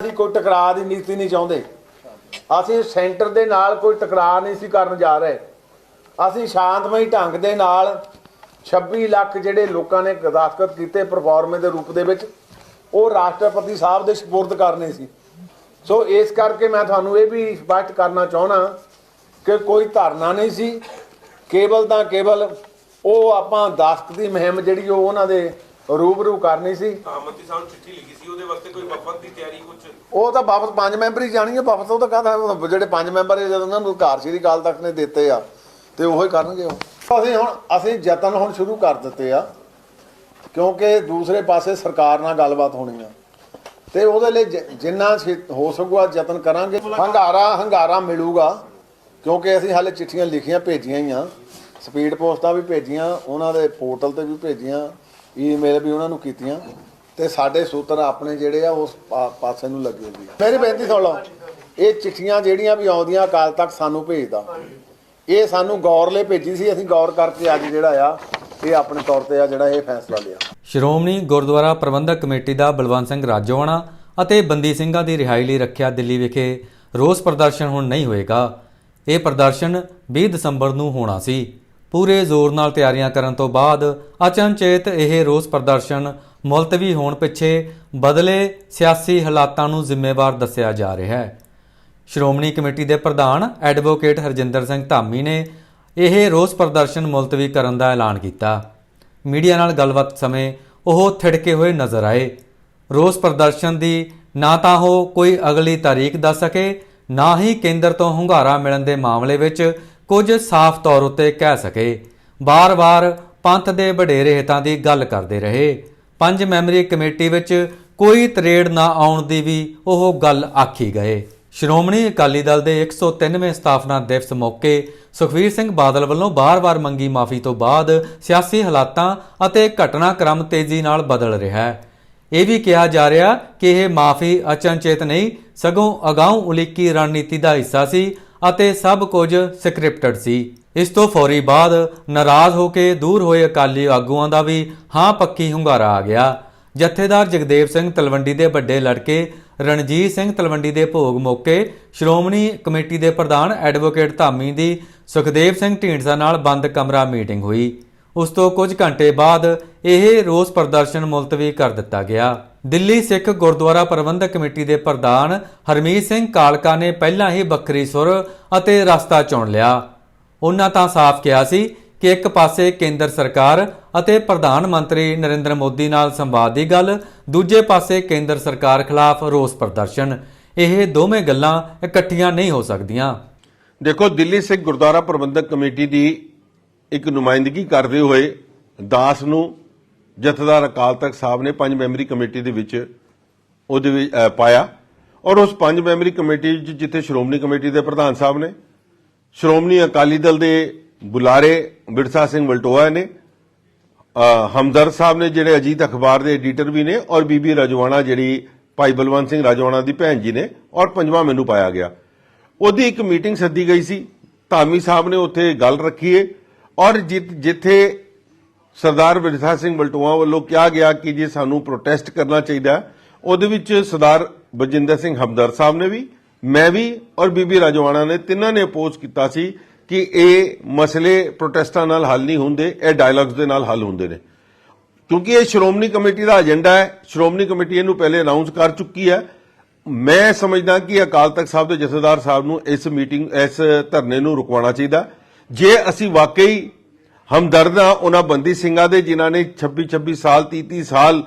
ਅਸੀਂ ਕੋਈ ਟਕਰਾਅ ਦੀ ਨੀਤੀ ਨਹੀਂ ਚਾਹੁੰਦੇ। ਅਸੀਂ ਸੈਂਟਰ ਦੇ ਨਾਲ ਕੋਈ ਟਕਰਾਅ ਨਹੀਂ ਸੀ ਕਰਨ ਜਾ ਰਹੇ। ਅਸੀਂ ਸ਼ਾਂਤਮਈ ਢੰਗ ਦੇ ਨਾਲ 26 ਲੱਖ ਜਿਹੜੇ ਲੋਕਾਂ ਨੇ ਦਸਤਖਤ ਕੀਤੇ ਪਰਫਾਰਮੇ ਦੇ ਰੂਪ ਦੇ ਵਿੱਚ, ਉਹ ਰਾਸ਼ਟਰਪਤੀ ਸਾਹਿਬ ਦੇ ਸਪੁਰਦ ਕਰਨੇ ਸੀ। ਸੋ ਇਸ ਕਰਕੇ ਮੈਂ ਤੁਹਾਨੂੰ ਇਹ ਵੀ ਸਪਸ਼ਟ ਕਰਨਾ ਚਾਹਣਾ ਕਿ ਕੋਈ ਧਰਨਾ ਨਹੀਂ ਸੀ। ਕੇਵਲ ਤਾਂ ਕੇਵਲ ਉਹ ਆਪਾਂ ਦਸਤਖਤ ਦੀ ਮੁਹਿੰਮ ਜਿਹੜੀ ਉਹ ਉਹਨਾਂ ਦੇ ਰੂਬਰੂ ਕਰਨੀ ਸੀ। ਆਮਤੀ ਸਾਹਿਬ ਨੂੰ ਚਿੱਠੀ ਲਿਖੀ ਸੀ ਉਹਦੇ ਵਾਸਤੇ ਕੋਈ ਵਫਦ ਦੀ ਤਿਆਰੀ ਕੁਝ ਉਹ ਤਾਂ ਵਾਪਸ ਪੰਜ ਮੈਂਬਰ ਹੀ ਜਾਣੀ ਹੈ ਵਾਪਸ ਉਹ ਤਾਂ ਕਹਦਾ ਜਿਹੜੇ ਪੰਜ ਮੈਂਬਰ ਹੈ ਜਦੋਂ ਉਹਨਾਂ ਨੂੰ ਘਰ ਸ਼੍ਰੀ ਅਕਾਲ ਤਖਤ ਨੇ ਦਿੱਤੇ ਆ ਤੇ ਉਹੋ ਹੀ ਕਰਨਗੇ ਉਹ। ਅਸੀਂ ਹੁਣ ਅਸੀਂ ਯਤਨ ਹੁਣ ਸ਼ੁਰੂ ਕਰ ਦਿੱਤੇ ਆ ਕਿਉਂਕਿ ਦੂਸਰੇ ਪਾਸੇ ਸਰਕਾਰ ਨਾਲ ਗੱਲਬਾਤ ਹੋਣੀ ਆ। ਤੇ ਉਹਦੇ ਲਈ ਜਿੰਨਾ ਹੋ ਸਕੂਗਾ ਯਤਨ ਕਰਾਂਗੇ। ਹੰਗਾਰਾ ਹੰਗਾਰਾ ਮਿਲੂਗਾ ਕਿਉਂਕਿ ਅਸੀਂ ਹਾਲੇ ਚਿੱਠੀਆਂ ਲਿਖੀਆਂ ਭੇਜੀਆਂ ਹੀ ਆ। ਸਪੀਡ ਪੋਸਟਾਂ ਵੀ ਭੇਜੀਆਂ ਉਹਨਾਂ ਦੇ ਪੋਰਟਲ ਤੇ ਵੀ ਭੇਜੀਆਂ। ਈਮੇਲ ਵੀ ਉਹਨਾਂ ਨੂੰ ਕੀਤੀਆਂ ਤੇ ਸਾਡੇ ਸੂਤਰ ਆਪਣੇ ਜਿਹੜੇ ਆ ਉਸ ਪਾ- ਪਾਸੇ ਨੂੰ ਲੱਗੇ ਹੋਏ ਮੇਰੀ ਬੇਨਤੀ ਸੁਣ ਲਓ, ਇਹ ਚਿੱਠੀਆਂ ਜਿਹੜੀਆਂ ਵੀ ਆਉਂਦੀਆਂ ਅਕਾਲ ਤੱਕ ਸਾਨੂੰ ਭੇਜਦਾ। ਇਹ ਸਾਨੂੰ ਗੌਰ ਲਈ ਭੇਜੀ ਸੀ, ਅਸੀਂ ਗੌਰ ਕਰਕੇ ਅੱਜ ਜਿਹੜਾ ਆ, ਇਹ ਆਪਣੇ ਤੌਰ ਤੇ ਆ ਜਿਹੜਾ ਇਹ ਫੈਸਲਾ ਲਿਆ। ਸ਼੍ਰੋਮਣੀ ਗੁਰਦੁਆਰਾ ਪ੍ਰਬੰਧਕ ਕਮੇਟੀ ਦਾ ਬਲਵੰਤ ਸਿੰਘ ਰਾਜੋਆਣਾ ਅਤੇ ਬੰਦੀ ਸਿੰਘਾਂ ਦੀ ਰਿਹਾਈ ਲਈ ਰੱਖਿਆ ਦਿੱਲੀ ਵਿਖੇ ਰੋਸ ਪ੍ਰਦਰਸ਼ਨ ਹੁਣ ਨਹੀਂ ਹੋਏਗਾ। ਇਹ ਪ੍ਰਦਰਸ਼ਨ 20 ਦਸੰਬਰ ਨੂੰ ਹੋਣਾ ਸੀ। ਪੂਰੇ ਜ਼ੋਰ ਨਾਲ ਤਿਆਰੀਆਂ ਕਰਨ ਤੋਂ ਬਾਅਦ ਅਚਨਚੇਤ ਇਹ ਰੋਸ ਪ੍ਰਦਰਸ਼ਨ ਮੁਲਤਵੀ ਹੋਣ ਪਿੱਛੇ ਬਦਲੇ ਸਿਆਸੀ ਹਾਲਾਤਾਂ ਨੂੰ ਜ਼ਿੰਮੇਵਾਰ ਦੱਸਿਆ ਜਾ ਰਿਹਾ ਹੈ। ਸ਼੍ਰੋਮਣੀ ਕਮੇਟੀ ਦੇ ਪ੍ਰਧਾਨ ਐਡਵੋਕੇਟ ਹਰਜਿੰਦਰ ਸਿੰਘ ਧਾਮੀ ਨੇ ਇਹ ਰੋਸ ਪ੍ਰਦਰਸ਼ਨ ਮੁਲਤਵੀ ਕਰਨ ਦਾ ਐਲਾਨ ਕੀਤਾ। ਮੀਡੀਆ ਨਾਲ ਗੱਲਬਾਤ ਸਮੇਂ ਉਹ ਥਿੜਕੇ ਹੋਏ ਨਜ਼ਰ ਆਏ। ਰੋਸ ਪ੍ਰਦਰਸ਼ਨ ਦੀ ਨਾ ਤਾਂ ਉਹ ਕੋਈ ਅਗਲੀ ਤਾਰੀਖ ਦੱਸ ਸਕੇ, ਨਾ ਹੀ ਕੇਂਦਰ ਤੋਂ ਹੁੰਗਾਰਾ ਮਿਲਣ ਦੇ ਮਾਮਲੇ ਵਿੱਚ ਕੁਝ ਸਾਫ਼ ਤੌਰ ਉੱਤੇ ਕਹਿ ਸਕੇ। ਬਾਰ-ਬਾਰ ਪੰਥ ਦੇ ਵਡੇਰੇ ਹਿੱਤਾਂ ਦੀ ਗੱਲ ਕਰਦੇ ਰਹੇ। ਪੰਜ ਮੈਂਬਰੀ ਕਮੇਟੀ ਵਿੱਚ ਕੋਈ ਤਰੇੜ ਨਾ ਆਉਣ ਦੀ ਵੀ ਉਹ ਗੱਲ ਆਖੀ ਗਏ। ਸ਼੍ਰੋਮਣੀ ਅਕਾਲੀ ਦਲ ਦੇ 103ਵੇਂ ਸਥਾਪਨਾ ਦਿਵਸ ਮੌਕੇ ਸੁਖਵੀਰ ਸਿੰਘ ਬਾਦਲ ਵੱਲੋਂ ਬਾਰ-ਬਾਰ ਮੰਗੀ ਮਾਫੀ ਤੋਂ ਬਾਅਦ ਸਿਆਸੀ ਹਾਲਾਤਾਂ ਅਤੇ ਘਟਨਾਕ੍ਰਮ ਤੇਜ਼ੀ ਨਾਲ ਬਦਲ ਰਿਹਾ ਹੈ। ਇਹ ਵੀ ਕਿਹਾ ਜਾ ਰਿਹਾ ਕਿ ਇਹ ਮਾਫੀ ਅਚਨਚੇਤ ਨਹੀਂ, ਸਗੋਂ ਅਗਾਊਂ ਉਲੀਕੀ ਰਣਨੀਤੀ ਦਾ ਹਿੱਸਾ ਸੀ ਅਤੇ ਸਭ ਕੁਝ ਸਕ੍ਰਿਪਟਡ ਸੀ। ਇਸ ਤੋਂ ਫੌਰੀ ਬਾਅਦ ਨਾਰਾਜ਼ ਹੋ ਕੇ ਦੂਰ ਹੋਏ ਅਕਾਲੀ ਆਗੂਆਂ ਦਾ ਵੀ ਹਾਂ ਪੱਕੀ ਹੁੰਗਾਰਾ ਆ ਗਿਆ। ਜਥੇਦਾਰ ਜਗਦੇਵ ਸਿੰਘ ਤਲਵੰਡੀ ਦੇ ਵੱਡੇ ਲੜਕੇ ਰਣਜੀਤ ਸਿੰਘ ਤਲਵੰਡੀ ਦੇ ਭੋਗ ਮੌਕੇ ਸ਼੍ਰੋਮਣੀ ਕਮੇਟੀ ਦੇ ਪ੍ਰਧਾਨ ਐਡਵੋਕੇਟ ਧਾਮੀ ਦੀ ਸੁਖਦੇਵ ਸਿੰਘ ਢੀਂਡਸਾ ਨਾਲ ਬੰਦ ਕਮਰਾ ਮੀਟਿੰਗ ਹੋਈ। ਉਸ ਤੋਂ ਕੁਝ ਘੰਟੇ ਬਾਅਦ ਇਹ ਰੋਸ ਪ੍ਰਦਰਸ਼ਨ ਮੁਲਤਵੀ ਕਰ ਦਿੱਤਾ ਗਿਆ। ਦਿੱਲੀ ਸਿੱਖ ਗੁਰਦੁਆਰਾ ਪ੍ਰਬੰਧਕ ਕਮੇਟੀ ਦੇ ਪ੍ਰਧਾਨ ਹਰਮੀਤ ਸਿੰਘ ਕਾਲਕਾ ਨੇ ਪਹਿਲਾਂ ਹੀ ਵੱਖਰੀ ਸੁਰ ਅਤੇ ਰਸਤਾ ਚੁਣ ਲਿਆ। ਉਹਨਾਂ ਤਾਂ ਸਾਫ਼ ਕਿਹਾ ਸੀ ਕਿ ਇੱਕ ਪਾਸੇ ਕੇਂਦਰ ਸਰਕਾਰ ਅਤੇ ਪ੍ਰਧਾਨ ਮੰਤਰੀ ਨਰਿੰਦਰ ਮੋਦੀ ਨਾਲ ਸੰਵਾਦ ਦੀ ਗੱਲ, ਦੂਜੇ ਪਾਸੇ ਕੇਂਦਰ ਸਰਕਾਰ ਖਿਲਾਫ ਰੋਸ ਪ੍ਰਦਰਸ਼ਨ। ਇਹ ਦੋਵੇਂ ਗੱਲਾਂ ਇਕੱਠੀਆਂ ਨਹੀਂ ਹੋ ਸਕਦੀਆਂ। ਦੇਖੋ, ਦਿੱਲੀ ਸਿੱਖ ਗੁਰਦੁਆਰਾ ਪ੍ਰਬੰਧਕ ਕਮੇਟੀ ਦੀ ਇੱਕ ਨੁਮਾਇੰਦਗੀ ਕਰਦੇ ਹੋਏ ਦਾਸ ਨੂੰ ਜਥੇਦਾਰ ਅਕਾਲ ਤਖਤ ਸਾਹਿਬ ਨੇ ਪੰਜ ਮੈਂਬਰੀ ਕਮੇਟੀ ਦੇ ਵਿੱਚ ਉਹਦੇ ਵਿੱਚ ਪਾਇਆ। ਔਰ ਉਸ ਪੰਜ ਮੈਂਬਰੀ ਕਮੇਟੀ ਵਿੱਚ ਜਿੱਥੇ ਸ਼੍ਰੋਮਣੀ ਕਮੇਟੀ ਦੇ ਪ੍ਰਧਾਨ ਸਾਹਿਬ ਨੇ ਸ਼੍ਰੋਮਣੀ ਅਕਾਲੀ ਦਲ ਦੇ ਬੁਲਾਰੇ ਬਿਰਸਾ ਸਿੰਘ ਵਲਟੋਆ ਨੇ ਅਹ, ਹਮਦਰ ਸਾਹਿਬ ਨੇ ਜਿਹੜੇ ਅਜੀਤ ਅਖਬਾਰ ਦੇ ਐਡੀਟਰ ਵੀ ਨੇ ਔਰ ਬੀਬੀ ਰਜਵਾਣਾ ਜਿਹੜੀ ਭਾਈ ਬਲਵੰਤ ਸਿੰਘ ਰਾਜਵਾਣਾ ਦੀ ਭੈਣ ਜੀ ਨੇ ਔਰ ਪੰਜਵਾਂ ਮੈਨੂੰ ਪਾਇਆ ਗਿਆ। ਉਹਦੀ ਇੱਕ ਮੀਟਿੰਗ ਸੱਦੀ ਗਈ ਸੀ। ਧਾਮੀ ਸਾਹਿਬ ਨੇ ਉੱਥੇ ਗੱਲ ਰੱਖੀ ਏ। ਔਰ ਜਿ- ਜਿੱਥੇ ਸਰਦਾਰ ਵਿਰਸਾ ਸਿੰਘ ਬਲਟੋਆ ਵੱਲੋਂ ਕਿਹਾ ਗਿਆ ਕਿ ਜੇ ਸਾਨੂੰ ਪ੍ਰੋਟੈਸਟ ਕਰਨਾ ਚਾਹੀਦਾ ਉਹਦੇ ਵਿੱਚ ਸਰਦਾਰ ਬਜਿੰਦਰ ਸਿੰਘ ਹਮਦਰ ਸਾਹਿਬ ਨੇ ਵੀ, ਮੈਂ ਵੀ ਔਰ ਬੀਬੀ ਰਾਜਵਾਣਾ ਨੇ ਤਿੰਨਾਂ ਨੇ ਅਪੋਜ਼ ਕੀਤਾ ਸੀ ਕਿ ਇਹ ਮਸਲੇ ਪ੍ਰੋਟੈਸਟਾਂ ਨਾਲ ਹੱਲ ਨਹੀਂ ਹੁੰਦੇ, ਇਹ ਡਾਇਲੌਗਸ ਦੇ ਨਾਲ ਹੱਲ ਹੁੰਦੇ ਨੇ। ਕਿਉਂਕਿ ਇਹ ਸ਼੍ਰੋਮਣੀ ਕਮੇਟੀ ਦਾ ਏਜੰਡਾ ਹੈ, ਸ਼੍ਰੋਮਣੀ ਕਮੇਟੀ ਇਹਨੂੰ ਪਹਿਲੇ ਅਨਾਉਂਸ ਕਰ ਚੁੱਕੀ ਹੈ। ਮੈਂ ਸਮਝਦਾ ਕਿ ਅਕਾਲ ਤਖਤ ਸਾਹਿਬ ਦੇ ਜਥੇਦਾਰ ਸਾਹਿਬ ਨੂੰ ਇਸ ਮੀਟਿੰਗ ਇਸ ਧਰਨੇ ਨੂੰ ਰੁਕਵਾਉਣਾ ਚਾਹੀਦਾ। ਜੇ ਅਸੀਂ ਵਾਕਈ ਹਮਦਰਦਾਂ ਉਹਨਾਂ ਬੰਦੀ ਸਿੰਘਾਂ ਦੇ ਜਿਨ੍ਹਾਂ ਨੇ 26 26 ਸਾਲ 30 30 ਸਾਲ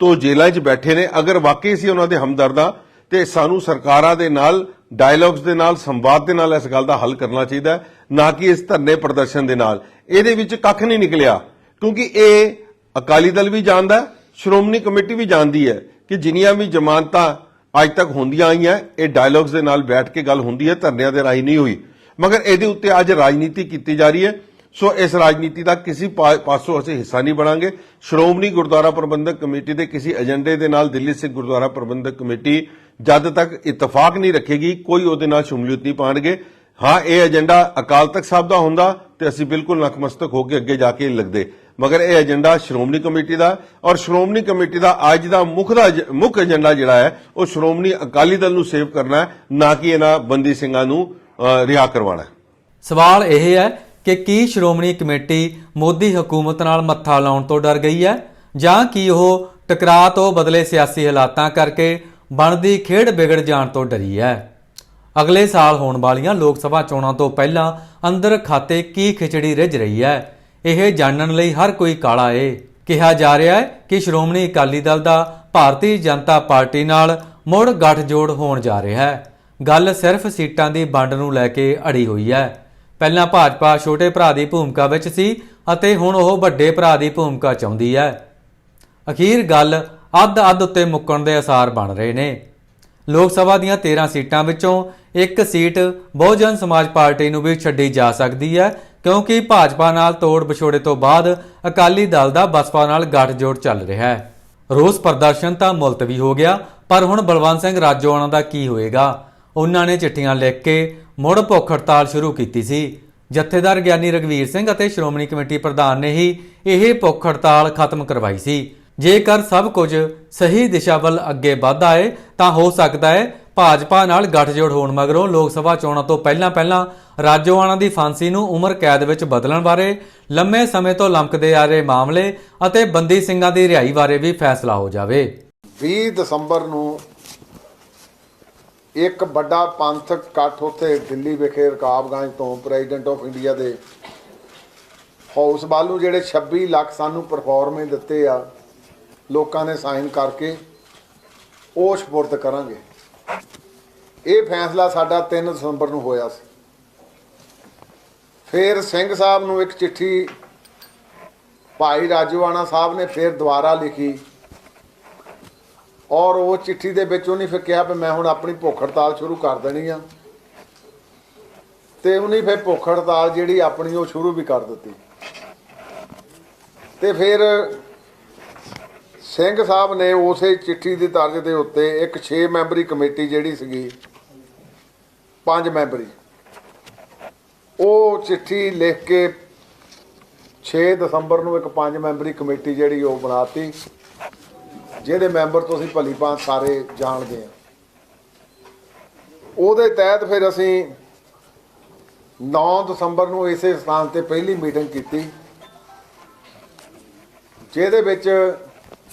ਤੋਂ ਜੇਲ੍ਹਾਂ 'ਚ ਬੈਠੇ ਨੇ। ਅਗਰ ਵਾਕਈ ਸੀ ਉਹਨਾਂ ਦੇ ਹਮਦਰਦਾਂ, ਤੇ ਸਾਨੂੰ ਸਰਕਾਰਾਂ ਦੇ ਨਾਲ ਡਾਇਲੌਗਸ ਦੇ ਨਾਲ, ਸੰਵਾਦ ਦੇ ਨਾਲ ਇਸ ਗੱਲ ਦਾ ਹੱਲ ਕਰਨਾ ਚਾਹੀਦਾ ਨਾ ਕਿ ਇਸ ਧਰਨੇ ਪ੍ਰਦਰਸ਼ਨ ਦੇ ਨਾਲ। ਇਹਦੇ ਵਿੱਚ ਕੱਖ ਨਹੀਂ ਨਿਕਲਿਆ, ਕਿਉਂਕਿ ਇਹ ਅਕਾਲੀ ਦਲ ਵੀ ਜਾਣਦਾ ਸ਼੍ਰੋਮਣੀ ਕਮੇਟੀ ਵੀ ਜਾਣਦੀ ਹੈ ਕਿ ਜਿੰਨੀਆਂ ਵੀ ਜ਼ਮਾਨਤਾਂ ਅੱਜ ਤੱਕ ਹੁੰਦੀਆਂ ਆਈਆਂ, ਇਹ ਡਾਇਲੌਗਸ ਦੇ ਨਾਲ ਬੈਠ ਕੇ ਗੱਲ ਹੁੰਦੀ ਹੈ, ਧਰਨਿਆਂ ਦੇ ਰਾਹੀਂ ਨਹੀਂ ਹੋਈ। ਮਗਰ ਇਹਦੇ ਉੱਤੇ ਅੱਜ ਰਾਜਨੀਤੀ ਕੀਤੀ ਜਾ ਰਹੀ ਹੈ। ਸੋ ਇਸ ਰਾਜਨੀਤੀ ਦਾ ਕਿਸੇ ਪਾਸੋਂ ਅਸੀਂ ਹਿੱਸਾ ਨਹੀਂ ਬਣਾਂਗੇ। ਸ਼੍ਰੋਮਣੀ ਗੁਰਦੁਆਰਾ ਪ੍ਰਬੰਧਕ ਕਮੇਟੀ ਦੇ ਕਿਸੇ ਏਜੰਡੇ ਦੇ ਨਾਲ ਦਿੱਲੀ ਸਿੱਖ ਗੁਰਦੁਆਰਾ ਪ੍ਰਬੰਧਕ ਕਮੇਟੀ ਜਦ ਤੱਕ ਇਤਫਾਕ ਨਹੀਂ ਰੱਖੇਗੀ, ਕੋਈ ਉਹਦੇ ਨਾਲ ਸ਼ਮੂਲੀਅਤ ਨਹੀਂ ਪਾਣਗੇ। ਹਾਂ, ਇਹ ਏਜੰਡਾ ਅਕਾਲ ਤਖਤ ਸਾਹਿਬ ਦਾ ਹੁੰਦਾ ਤੇ ਅਸੀਂ ਬਿਲਕੁਲ ਨਕਮਸਤਕ ਹੋ ਕੇ ਅੱਗੇ ਜਾ ਕੇ ਲੱਗਦੇ। ਮਗਰ ਇਹ ਏਜੰਡਾ ਸ਼੍ਰੋਮਣੀ ਕਮੇਟੀ ਦਾ ਔਰ ਸ਼੍ਰੋਮਣੀ ਕਮੇਟੀ ਦਾ ਅੱਜ ਦਾ ਮੁੱਖ ਦਾ ਮੁੱਖ ਏਜੰਡਾ ਜਿਹੜਾ ਹੈ, ਉਹ ਸ਼੍ਰੋਮਣੀ ਅਕਾਲੀ ਦਲ ਨੂੰ ਸੇਵ ਕਰਨਾ ਹੈ, ਨਾ ਕਿ ਇਹਨਾਂ ਬੰਦੀ ਸਿੰਘਾਂ ਨੂੰ ਰਿਹਾ ਕਰਵਾਉਣਾ ਸਵਾਲ ਇਹ ਹੈ ਕਿ ਕੀ ਸ਼੍ਰੋਮਣੀ ਕਮੇਟੀ ਮੋਦੀ ਹਕੂਮਤ ਨਾਲ ਮੱਥਾ ਲਾਉਣ ਤੋਂ ਡਰ ਗਈ ਹੈ? ਜਾਂ ਕੀ ਉਹ ਟਕਰਾਅ ਤੋਂ ਬਦਲੇ ਸਿਆਸੀ ਹਾਲਾਤਾਂ ਕਰਕੇ ਬਣਦੀ ਖੇਡ ਵਿਗੜ ਜਾਣ ਤੋਂ ਡਰੀ ਹੈ? ਅਗਲੇ ਸਾਲ ਹੋਣ ਵਾਲੀਆਂ ਲੋਕ ਸਭਾ ਚੋਣਾਂ ਤੋਂ ਪਹਿਲਾਂ ਅੰਦਰ ਖਾਤੇ ਕੀ ਖਿਚੜੀ ਰਿੱਝ ਰਹੀ ਹੈ? ਇਹ ਜਾਣਨ ਲਈ ਹਰ ਕੋਈ ਕਾਲਾ ਏ। ਕਿਹਾ ਜਾ ਰਿਹਾ ਹੈ ਕਿ ਸ਼੍ਰੋਮਣੀ ਅਕਾਲੀ ਦਲ ਦਾ ਭਾਰਤੀ ਜਨਤਾ ਪਾਰਟੀ ਨਾਲ ਮੁੜ ਗੱਠਜੋੜ ਹੋਣ ਜਾ ਰਿਹਾ ਹੈ। ਗੱਲ ਸਿਰਫ ਸੀਟਾਂ ਦੀ ਵੰਡ ਨੂੰ ਲੈ ਕੇ ਅੜੀ ਹੋਈ ਹੈ। ਪਹਿਲਾਂ ਭਾਜਪਾ ਛੋਟੇ ਭਰਾ ਦੀ ਭੂਮਿਕਾ ਵਿੱਚ ਸੀ ਅਤੇ ਹੁਣ ਉਹ ਵੱਡੇ ਭਰਾ ਦੀ ਭੂਮਿਕਾ ਚਾਹੁੰਦੀ ਹੈ। ਅਖੀਰ ਗੱਲ ਅੱਧ ਅੱਧ ਉੱਤੇ ਮੁੱਕਣ ਦੇ ਅਸਾਰ ਬਣ ਰਹੇ ਨੇ। ਲੋਕ ਸਭਾ ਦੀਆਂ 13 ਸੀਟਾਂ ਵਿੱਚੋਂ ਇੱਕ ਸੀਟ ਬਹੁਜਨ ਸਮਾਜ ਪਾਰਟੀ ਨੂੰ ਵੀ ਛੱਡੀ ਜਾ ਸਕਦੀ ਹੈ, ਕਿਉਂਕਿ ਭਾਜਪਾ ਨਾਲ ਤੋੜ ਵਿਛੋੜੇ ਤੋਂ ਬਾਅਦ ਅਕਾਲੀ ਦਲ ਦਾ ਬਸਪਾ ਨਾਲ ਗੱਠਜੋੜ ਚੱਲ ਰਿਹਾ ਹੈ। ਰੋਸ ਪ੍ਰਦਰਸ਼ਨ ਤਾਂ ਮੁਲਤਵੀ ਹੋ ਗਿਆ, ਪਰ ਹੁਣ ਬਲਵੰਤ ਸਿੰਘ ਰਾਜੋਆਣਾ ਦਾ ਕੀ ਹੋਏਗਾ? ਉਹਨਾਂ ਨੇ ਚਿੱਠੀਆਂ ਲਿਖ ਕੇ ਮੁੜ ਭੁੱਖ ਹੜਤਾਲ ਸ਼ੁਰੂ ਕੀਤੀ ਸੀ। ਜਥੇਦਾਰ ਗਿਆਨੀ ਰਗਵੀਰ ਸਿੰਘ ਅਤੇ ਸ਼੍ਰੋਮਣੀ ਕਮੇਟੀ ਪ੍ਰਧਾਨ ਨੇ ਹੀ ਇਹ ਭੁੱਖ ਹੜਤਾਲ ਖਤਮ ਕਰਵਾਈ ਸੀ। ਜੇਕਰ ਸਭ ਕੁਝ ਸਹੀ ਦਿਸ਼ਾ ਵੱਲ ਅੱਗੇ ਵਧ ਆਏ, ਤਾਂ ਹੋ ਸਕਦਾ ਹੈ ਭਾਜਪਾ ਨਾਲ ਗੱਠਜੋੜ ਹੋਣ ਮਗਰੋਂ ਲੋਕ ਸਭਾ ਚੋਣਾਂ ਤੋਂ ਪਹਿਲਾਂ ਪਹਿਲਾਂ ਰਾਜੋਆਣਾ ਦੀ ਫਾਂਸੀ ਨੂੰ ਉਮਰ ਕੈਦ ਵਿੱਚ ਬਦਲਣ ਬਾਰੇ ਲੰਮੇ ਸਮੇਂ ਤੋਂ ਲਮਕਦੇ ਆ ਰਹੇ ਮਾਮਲੇ ਅਤੇ ਬੰਦੀ ਸਿੰਘਾਂ ਦੀ ਰਿਹਾਈ ਬਾਰੇ ਵੀ ਫੈਸਲਾ ਹੋ ਜਾਵੇ। 20 ਦਸੰਬਰ ਨੂੰ ਇੱਕ ਵੱਡਾ ਪੰਥਕ ਇਕੱਠ ਉੱਥੇ ਦਿੱਲੀ ਵਿਖੇ ਰਕਾਬਗੰਜ ਤੋਂ ਪ੍ਰੈਜ਼ੀਡੈਂਟ ਆਫ ਇੰਡੀਆ ਦੇ ਹਾਊਸ ਵੱਲ ਜਿਹੜੇ 26 ਲੱਖ ਸਾਨੂੰ ਪਰਫਾਰਮੇ ਦਿੱਤੇ ਆ, ਲੋਕਾਂ ਨੇ ਸਾਈਨ ਕਰਕੇ ਉਹ ਸਪੁਰਦ ਕਰਾਂਗੇ। ਇਹ ਫੈਸਲਾ ਸਾਡਾ 3 ਦਸੰਬਰ ਨੂੰ ਹੋਇਆ ਸੀ। ਫਿਰ ਸਿੰਘ ਸਾਹਿਬ ਨੂੰ ਇੱਕ ਚਿੱਠੀ ਭਾਈ ਰਾਜੂਆਣਾ ਸਾਹਿਬ ਨੇ ਫਿਰ ਦੁਬਾਰਾ ਲਿਖੀ। ਔਰ ਉਹ ਚਿੱਠੀ ਦੇ ਵਿੱਚ ਉਹਨੇ ਫਿਰ ਕਿਹਾ ਵੀ ਮੈਂ ਹੁਣ ਆਪਣੀ ਭੁੱਖ ਹੜਤਾਲ ਸ਼ੁਰੂ ਕਰ ਦੇਣੀ ਆ। ਤੇ ਉਹਨੇ ਫਿਰ ਭੁੱਖ ਹੜਤਾਲ ਜਿਹੜੀ ਆਪਣੀ ਉਹ ਸ਼ੁਰੂ ਵੀ ਕਰ ਦਿੱਤੀ। ਤੇ ਫਿਰ ਸਿੰਘ ਸਾਹਿਬ ਨੇ ਉਸੇ ਚਿੱਠੀ ਦੀ ਤਰਜ਼ ਦੇ ਉੱਤੇ ਇੱਕ 6 ਮੈਂਬਰੀ ਕਮੇਟੀ ਜਿਹੜੀ ਸੀਗੀ, ਪੰਜ ਮੈਂਬਰੀ, ਉਹ ਚਿੱਠੀ ਲਿਖ ਕੇ 6 ਦਸੰਬਰ ਨੂੰ ਇੱਕ ਪੰਜ ਮੈਂਬਰੀ ਕਮੇਟੀ ਜਿਹੜੀ ਉਹ ਬਣਾਤੀ। ਜਿਹਦੇ ਮੈਂਬਰ ਤੁਸੀਂ ਭਲੀ ਭਾਂਤ ਸਾਰੇ ਜਾਣਦੇ ਆ ਉਹਦੇ ਤਹਿਤ ਫਿਰ ਅਸੀਂ 9 ਦਸੰਬਰ ਨੂੰ ਇਸੇ ਸਥਾਨ ਤੇ ਪਹਿਲੀ ਮੀਟਿੰਗ ਕੀਤੀ, ਜਿਹਦੇ ਵਿੱਚ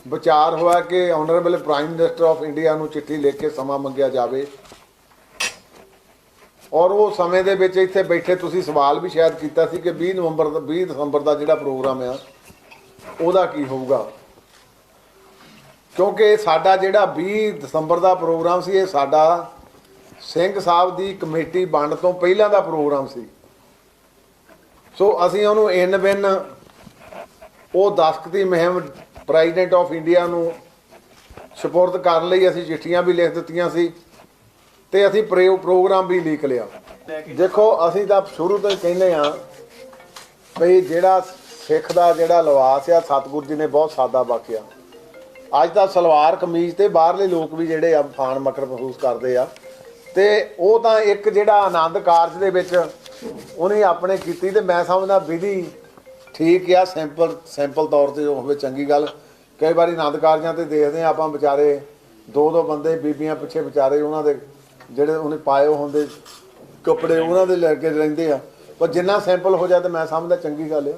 ਵਿਚਾਰ ਹੋਇਆ ਕਿ honourable prime minister of India ਨੂੰ ਚਿੱਠੀ ਲਿਖ ਕੇ ਸਮਾਂ ਮੰਗਿਆ ਜਾਵੇ। ਔਰ ਉਹ ਸਮੇਂ ਦੇ ਵਿੱਚ ਇੱਥੇ ਬੈਠੇ ਤੁਸੀਂ ਸਵਾਲ ਵੀ ਸ਼ਾਇਦ ਕੀਤਾ ਸੀ ਕਿ 20 ਨਵੰਬਰ ਦਾ 20 ਦਸੰਬਰ ਦਾ ਜਿਹੜਾ ਪ੍ਰੋਗਰਾਮ ਆ, ਉਹਦਾ ਕੀ ਹੋਊਗਾ। ਕਿਉਂਕਿ ਸਾਡਾ ਜਿਹੜਾ 20 ਦਸੰਬਰ ਦਾ ਪ੍ਰੋਗਰਾਮ ਸੀ, ਇਹ ਸਾਡਾ ਸਿੰਘ ਸਾਹਿਬ ਦੀ ਕਮੇਟੀ ਵੰਡ ਤੋਂ ਪਹਿਲਾਂ ਦਾ ਪ੍ਰੋਗਰਾਮ ਸੀ। ਸੋ ਅਸੀਂ ਉਹਨੂੰ ਇਨ ਬਿਨ ਉਹ ਦਸਤਖਤੀ ਮੁਹਿੰਮ ਪ੍ਰੈਜ਼ੀਡੈਂਟ ਆਫ ਇੰਡੀਆ ਨੂੰ ਸਪੁਰਦ ਕਰਨ ਲਈ ਅਸੀਂ ਚਿੱਠੀਆਂ ਵੀ ਲਿਖ ਦਿੱਤੀਆਂ ਸੀ ਤੇ ਅਸੀਂ ਪ੍ਰੋ- ਪ੍ਰੋਗਰਾਮ ਵੀ ਲਿਖ ਲਿਆ। ਦੇਖੋ, ਅਸੀਂ ਤਾਂ ਸ਼ੁਰੂ ਤੋਂ ਹੀ ਕਹਿੰਦੇ ਆ ਵੀ ਜਿਹੜਾ ਸਿੱਖ ਦਾ ਜਿਹੜਾ ਲਵਾਸ ਆ, ਸਤਿਗੁਰੂ ਜੀ ਨੇ ਬਹੁਤ ਸਾਦਾ ਬਾਕਿਆ ਅੱਜ ਤਾਂ ਸਲਵਾਰ ਕਮੀਜ਼ ਤੇ ਬਾਹਰਲੇ ਲੋਕ ਵੀ ਜਿਹੜੇ ਆ ਫਾਨ ਮਕਰ ਮਹਿਸੂਸ ਕਰਦੇ ਆ। ਤੇ ਉਹ ਤਾਂ ਇੱਕ ਜਿਹੜਾ ਆਨੰਦ ਕਾਰਜ ਦੇ ਵਿੱਚ ਉਹਨੇ ਆਪਣੇ ਕੀਤੀ ਤੇ ਮੈਂ ਸਮਝਦਾ ਵਿਧੀ ਠੀਕ ਆ ਸਿੰਪਲ ਸਿੰਪਲ ਤੌਰ ਤੇ ਹੋਵੇ ਚੰਗੀ ਗੱਲ। ਕਈ ਵਾਰੀ ਆਨੰਦ ਕਾਰਜਾਂ ਤੇ ਦੇਖਦੇ ਆ ਆਪਾਂ ਵਿਚਾਰੇ, ਦੋ ਦੋ ਬੰਦੇ ਬੀਬੀਆਂ ਪਿੱਛੇ ਵਿਚਾਰੇ ਉਹਨਾਂ ਦੇ ਜਿਹੜੇ ਉਹਨੇ ਪਾਏ ਹੁੰਦੇ ਕੱਪੜੇ ਉਹਨਾਂ ਦੇ ਲੈ ਕੇ ਰਹਿੰਦੇ ਆ। ਪਰ ਜਿੰਨਾ ਸਿੰਪਲ ਹੋ ਜਾ ਤੇ ਮੈਂ ਸਮਝਦਾ ਚੰਗੀ ਗੱਲ ਆ।